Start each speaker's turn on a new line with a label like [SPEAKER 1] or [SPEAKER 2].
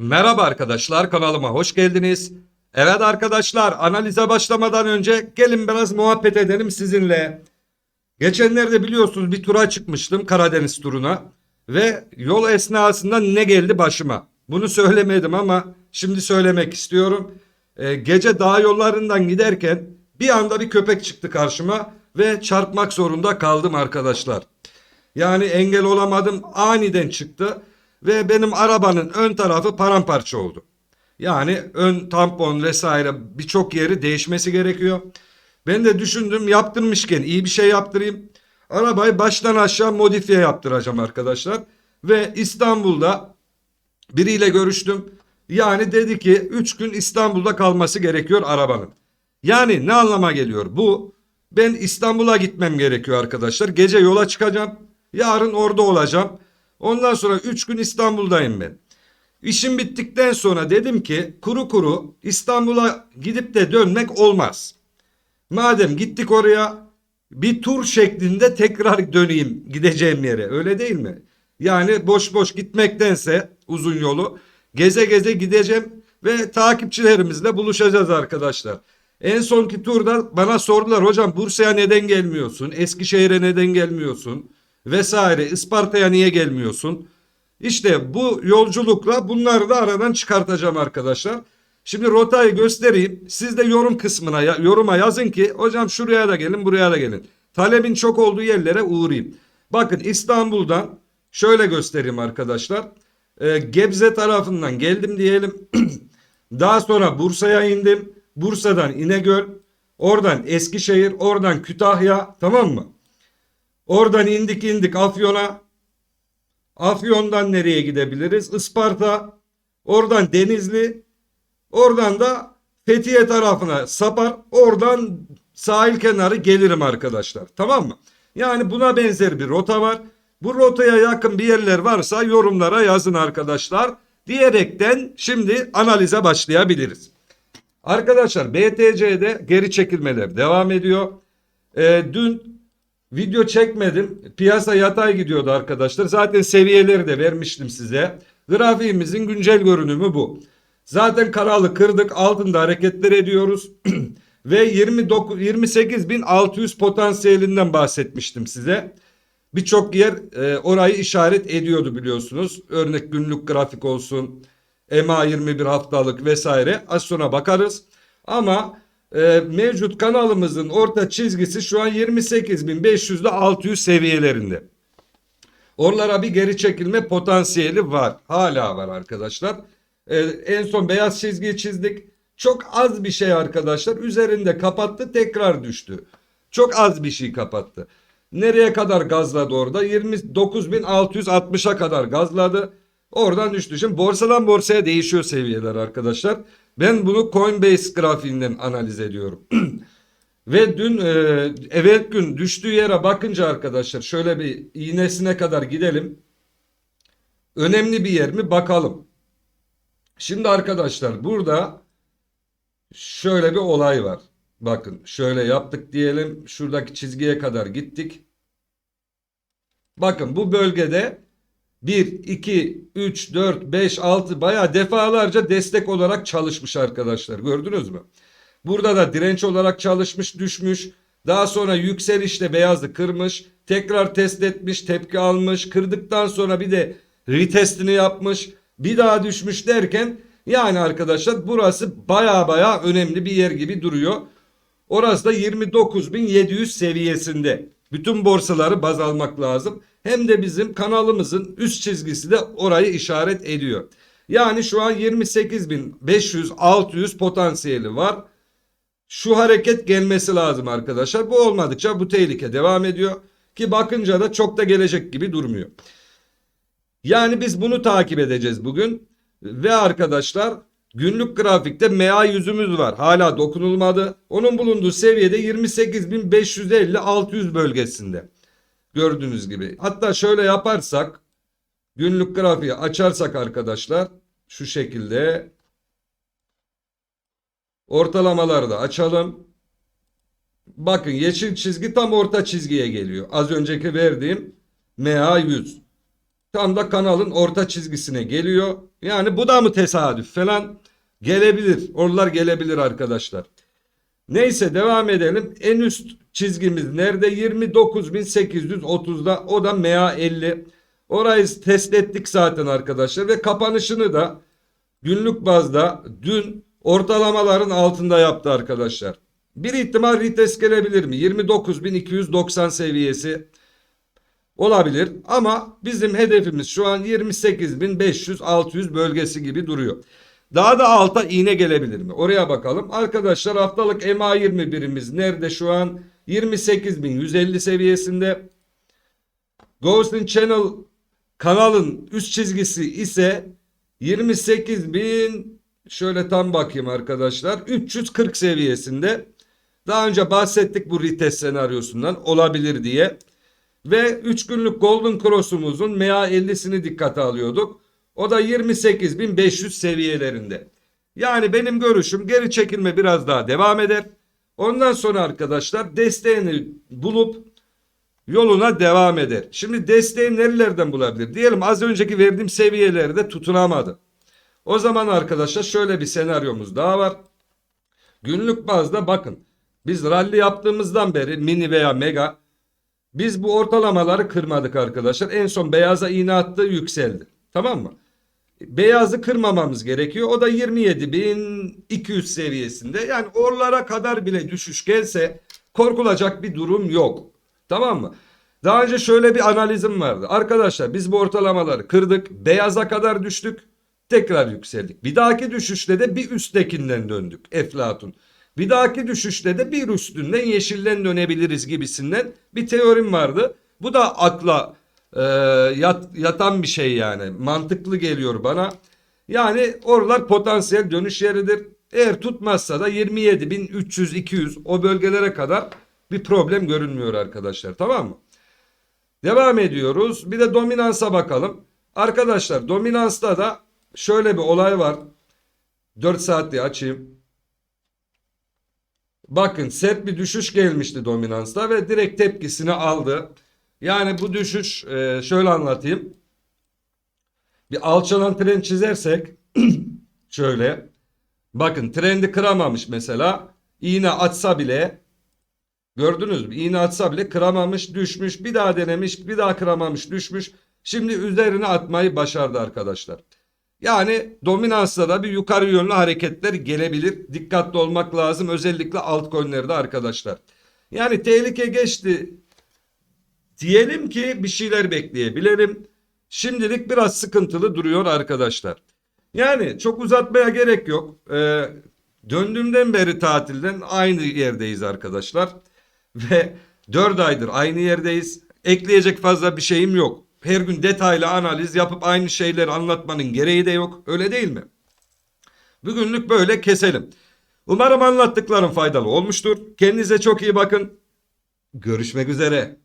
[SPEAKER 1] Merhaba arkadaşlar kanalıma hoş geldiniz. Evet arkadaşlar analize başlamadan önce gelin biraz muhabbet edelim sizinle. Geçenlerde biliyorsunuz bir tura çıkmıştım Karadeniz turuna ve yol esnasında ne geldi başıma. Bunu söylemedim ama şimdi söylemek istiyorum. Ee, gece dağ yollarından giderken bir anda bir köpek çıktı karşıma ve çarpmak zorunda kaldım arkadaşlar. Yani engel olamadım aniden çıktı ve benim arabanın ön tarafı paramparça oldu. Yani ön tampon vesaire birçok yeri değişmesi gerekiyor. Ben de düşündüm yaptırmışken iyi bir şey yaptırayım. Arabayı baştan aşağı modifiye yaptıracağım arkadaşlar. Ve İstanbul'da biriyle görüştüm. Yani dedi ki 3 gün İstanbul'da kalması gerekiyor arabanın. Yani ne anlama geliyor bu? Ben İstanbul'a gitmem gerekiyor arkadaşlar. Gece yola çıkacağım. Yarın orada olacağım. Ondan sonra 3 gün İstanbul'dayım ben. İşim bittikten sonra dedim ki kuru kuru İstanbul'a gidip de dönmek olmaz. Madem gittik oraya bir tur şeklinde tekrar döneyim gideceğim yere öyle değil mi? Yani boş boş gitmektense uzun yolu geze geze gideceğim ve takipçilerimizle buluşacağız arkadaşlar. En sonki turda bana sordular hocam Bursa'ya neden gelmiyorsun? Eskişehir'e neden gelmiyorsun? Vesaire Isparta'ya niye gelmiyorsun? İşte bu yolculukla bunları da aradan çıkartacağım arkadaşlar. Şimdi rotayı göstereyim. Siz de yorum kısmına yoruma yazın ki hocam şuraya da gelin buraya da gelin. Talebin çok olduğu yerlere uğrayayım. Bakın İstanbul'dan şöyle göstereyim arkadaşlar. Ee, Gebze tarafından geldim diyelim. Daha sonra Bursa'ya indim. Bursa'dan İnegöl. Oradan Eskişehir. Oradan Kütahya. Tamam mı? Oradan indik indik Afyon'a. Afyon'dan nereye gidebiliriz? Isparta. Oradan Denizli. Oradan da Fethiye tarafına sapar. Oradan sahil kenarı gelirim arkadaşlar. Tamam mı? Yani buna benzer bir rota var. Bu rotaya yakın bir yerler varsa yorumlara yazın arkadaşlar. Diyerekten şimdi analize başlayabiliriz. Arkadaşlar BTC'de geri çekilmeler devam ediyor. Ee, dün video çekmedim. Piyasa yatay gidiyordu arkadaşlar. Zaten seviyeleri de vermiştim size. Grafiğimizin güncel görünümü bu. Zaten kanalı kırdık. Altında hareketler ediyoruz. Ve 29 28.600 potansiyelinden bahsetmiştim size. Birçok yer e, orayı işaret ediyordu biliyorsunuz. Örnek günlük grafik olsun, EMA 21 haftalık vesaire. Az sonra bakarız. Ama e, mevcut kanalımızın orta çizgisi şu an 28.500 ile 600 seviyelerinde. Oralara bir geri çekilme potansiyeli var. Hala var arkadaşlar. E, en son beyaz çizgiyi çizdik. Çok az bir şey arkadaşlar. Üzerinde kapattı tekrar düştü. Çok az bir şey kapattı. Nereye kadar gazladı orada? 29.660'a kadar gazladı. Oradan düştü. Şimdi borsadan borsaya değişiyor seviyeler arkadaşlar. Ben bunu Coinbase grafiğinden analiz ediyorum. Ve dün e, evvel gün düştüğü yere bakınca arkadaşlar şöyle bir iğnesine kadar gidelim. Önemli bir yer mi bakalım. Şimdi arkadaşlar burada şöyle bir olay var. Bakın şöyle yaptık diyelim. Şuradaki çizgiye kadar gittik. Bakın bu bölgede 1, 2, 3, 4, 5, 6 bayağı defalarca destek olarak çalışmış arkadaşlar. Gördünüz mü? Burada da direnç olarak çalışmış düşmüş. Daha sonra yükselişte beyazı kırmış. Tekrar test etmiş tepki almış. Kırdıktan sonra bir de retestini yapmış. Bir daha düşmüş derken yani arkadaşlar burası baya baya önemli bir yer gibi duruyor. Orası da 29.700 seviyesinde. Bütün borsaları baz almak lazım. Hem de bizim kanalımızın üst çizgisi de orayı işaret ediyor. Yani şu an 28.500-600 potansiyeli var. Şu hareket gelmesi lazım arkadaşlar. Bu olmadıkça bu tehlike devam ediyor. Ki bakınca da çok da gelecek gibi durmuyor. Yani biz bunu takip edeceğiz bugün. Ve arkadaşlar günlük grafikte MA yüzümüz var. Hala dokunulmadı. Onun bulunduğu seviyede 28.550-600 bölgesinde. Gördüğünüz gibi. Hatta şöyle yaparsak günlük grafiği açarsak arkadaşlar şu şekilde ortalamaları da açalım. Bakın yeşil çizgi tam orta çizgiye geliyor. Az önceki verdiğim MA 100. Tam da kanalın orta çizgisine geliyor. Yani bu da mı tesadüf falan? Gelebilir. Oralar gelebilir arkadaşlar. Neyse devam edelim. En üst çizgimiz nerede? 29.830'da. O da MA 50. Orayı test ettik zaten arkadaşlar. Ve kapanışını da günlük bazda dün ortalamaların altında yaptı arkadaşlar. Bir ihtimal retest gelebilir mi? 29.290 seviyesi olabilir. Ama bizim hedefimiz şu an 28.500-600 bölgesi gibi duruyor. Daha da alta iğne gelebilir mi? Oraya bakalım. Arkadaşlar haftalık MA21'imiz nerede şu an? 28.150 seviyesinde. Ghost in Channel kanalın üst çizgisi ise 28.000 şöyle tam bakayım arkadaşlar 340 seviyesinde. Daha önce bahsettik bu retest senaryosundan olabilir diye. Ve 3 günlük Golden Cross'umuzun MA50'sini dikkate alıyorduk. O da 28.500 seviyelerinde. Yani benim görüşüm geri çekilme biraz daha devam eder. Ondan sonra arkadaşlar desteğini bulup yoluna devam eder. Şimdi desteği nerelerden bulabilir? Diyelim az önceki verdiğim seviyelerde tutunamadı. O zaman arkadaşlar şöyle bir senaryomuz daha var. Günlük bazda bakın biz rally yaptığımızdan beri mini veya mega biz bu ortalamaları kırmadık arkadaşlar. En son beyaza iğne attı yükseldi. Tamam mı? Beyazı kırmamamız gerekiyor. O da 27.200 seviyesinde. Yani oralara kadar bile düşüş gelse korkulacak bir durum yok. Tamam mı? Daha önce şöyle bir analizim vardı. Arkadaşlar biz bu ortalamaları kırdık. Beyaza kadar düştük. Tekrar yükseldik. Bir dahaki düşüşte de bir üsttekinden döndük. Eflatun. Bir dahaki düşüşte de bir üstünden yeşilden dönebiliriz gibisinden bir teorim vardı. Bu da akla e, yat, yatan bir şey yani. Mantıklı geliyor bana. Yani oralar potansiyel dönüş yeridir. Eğer tutmazsa da 27.300-200 o bölgelere kadar bir problem görünmüyor arkadaşlar. Tamam mı? Devam ediyoruz. Bir de dominansa bakalım. Arkadaşlar dominansta da şöyle bir olay var. 4 saat diye açayım. Bakın sert bir düşüş gelmişti dominansta ve direkt tepkisini aldı. Yani bu düşüş e, şöyle anlatayım. Bir alçalan trend çizersek şöyle. Bakın trendi kıramamış mesela. İğne atsa bile gördünüz mü? İğne atsa bile kıramamış düşmüş. Bir daha denemiş bir daha kıramamış düşmüş. Şimdi üzerine atmayı başardı arkadaşlar. Yani dominansta da bir yukarı yönlü hareketler gelebilir. Dikkatli olmak lazım özellikle altcoin'lerde arkadaşlar. Yani tehlike geçti diyelim ki bir şeyler bekleyebilirim. Şimdilik biraz sıkıntılı duruyor arkadaşlar. Yani çok uzatmaya gerek yok. Ee, döndüğümden beri tatilden aynı yerdeyiz arkadaşlar. Ve 4 aydır aynı yerdeyiz. Ekleyecek fazla bir şeyim yok. Her gün detaylı analiz yapıp aynı şeyleri anlatmanın gereği de yok. Öyle değil mi? Bugünlük böyle keselim. Umarım anlattıklarım faydalı olmuştur. Kendinize çok iyi bakın. Görüşmek üzere.